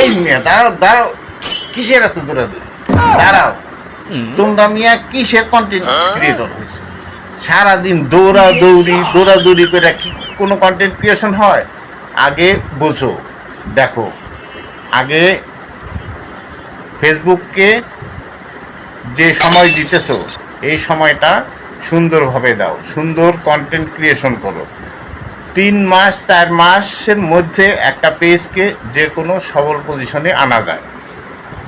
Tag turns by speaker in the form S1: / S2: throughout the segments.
S1: এই মিয়া দাঁড়াও দাঁড়াও। কিসের এত দৌড়াদৌড়ি দাঁড়াও। তোমরা মিয়া কিসের কন্টেন্ট ক্রিয়েটর হয়েছে? সারাদিন দৌড়া দৌড়ি দৌড়াদৌড়ি করে কি কোনো কন্টেন্ট ক্রিয়েশন হয়? আগে বোঝো দেখো আগে ফেসবুককে যে সময় দিতেছো এই সময়টা সুন্দরভাবে দাও সুন্দর কন্টেন্ট ক্রিয়েশন করো। তিন মাস, চার মাসের মধ্যে একটা পেজকে যে কোনো সবল পজিশনে আনা যায়।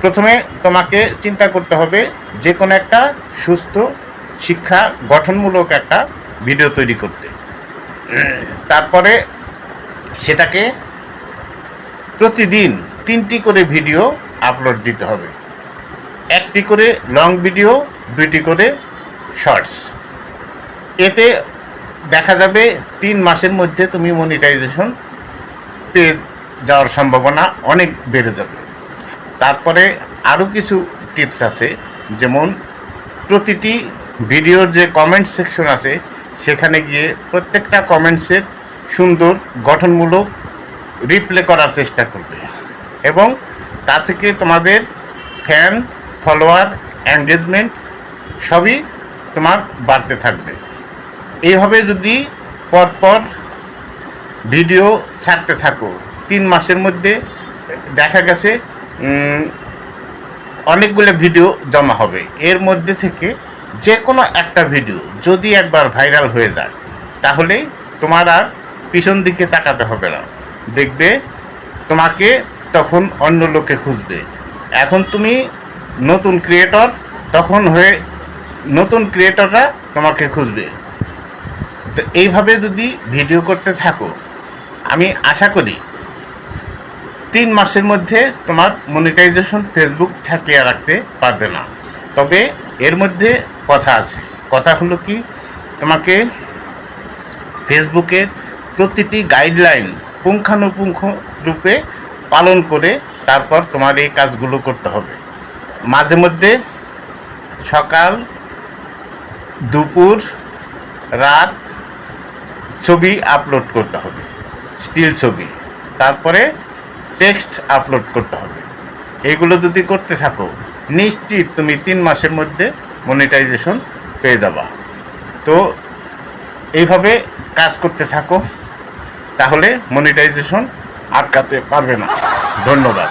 S1: প্রথমে তোমাকে চিন্তা করতে হবে যে কোনো একটা সুস্থ শিক্ষা গঠনমূলক একটা ভিডিও তৈরি করতে। তারপরে সেটাকে প্রতিদিন তিনটি করে ভিডিও আপলোড দিতে হবে। একটি করে লং ভিডিও দুইটি করে শর্টস এতে দেখা যাবে তিন মাসের মধ্যে তুমি মনিটাইজেশন পেয়ে যাওয়ার সম্ভাবনা অনেক বেড়ে যাবে। তারপরে আরও কিছু টিপস আছে, যেমন প্রতিটি ভিডিওর যে কমেন্ট সেকশন আছে, সেখানে গিয়ে প্রত্যেকটা কমেন্টসের সুন্দর, গঠনমূলক রিপ্লে করার চেষ্টা করবে এবং তা থেকে তোমাদের ফ্যান ফলোয়ার এঙ্গেজমেন্ট সবই তোমার বাড়তে থাকবে। এইভাবে যদি পরপর ভিডিও ছাড়তে থাকো, তিন মাসের মধ্যে দেখা গেছে অনেকগুলো ভিডিও জমা হবে। এর মধ্যে থেকে যে কোনো একটা ভিডিও যদি একবার ভাইরাল হয়ে যায়, তাহলে তোমার আর পিছন দিকে তাকাতে হবে না। দেখবে তোমাকে তখন অন্য লোকে খুঁজবে। এখন তুমি নতুন ক্রিয়েটর তখন হয়ে নতুন ক্রিয়েটররা তোমাকে খুঁজবে। তো এইভাবে যদি ভিডিও করতে থাকো, আমি আশা করি তিন মাসের মধ্যে তোমার মনিটাইজেশন ফেসবুক ঠেকিয়ে রাখতে পারবে না। তবে এর মধ্যে কথা আছে। কথা হলো কি, তোমাকে ফেসবুকের প্রতিটি গাইডলাইন পুঙ্খানুপুঙ্খ রূপে পালন করে তারপর তোমার এই কাজগুলো করতে হবে। মাঝে মধ্যে সকাল, দুপুর, রাত ছবি আপলোড করতে হবে স্টিল ছবি। তারপরে টেক্সট আপলোড করতে হবে। এগুলো যদি করতে থাকো, নিশ্চিত তুমি তিন মাসের মধ্যে মনিটাইজেশন পেয়ে যাবা। তো এইভাবে কাজ করতে থাকো, তাহলে মনিটাইজেশন আটকাতে পারবে না। ধন্যবাদ।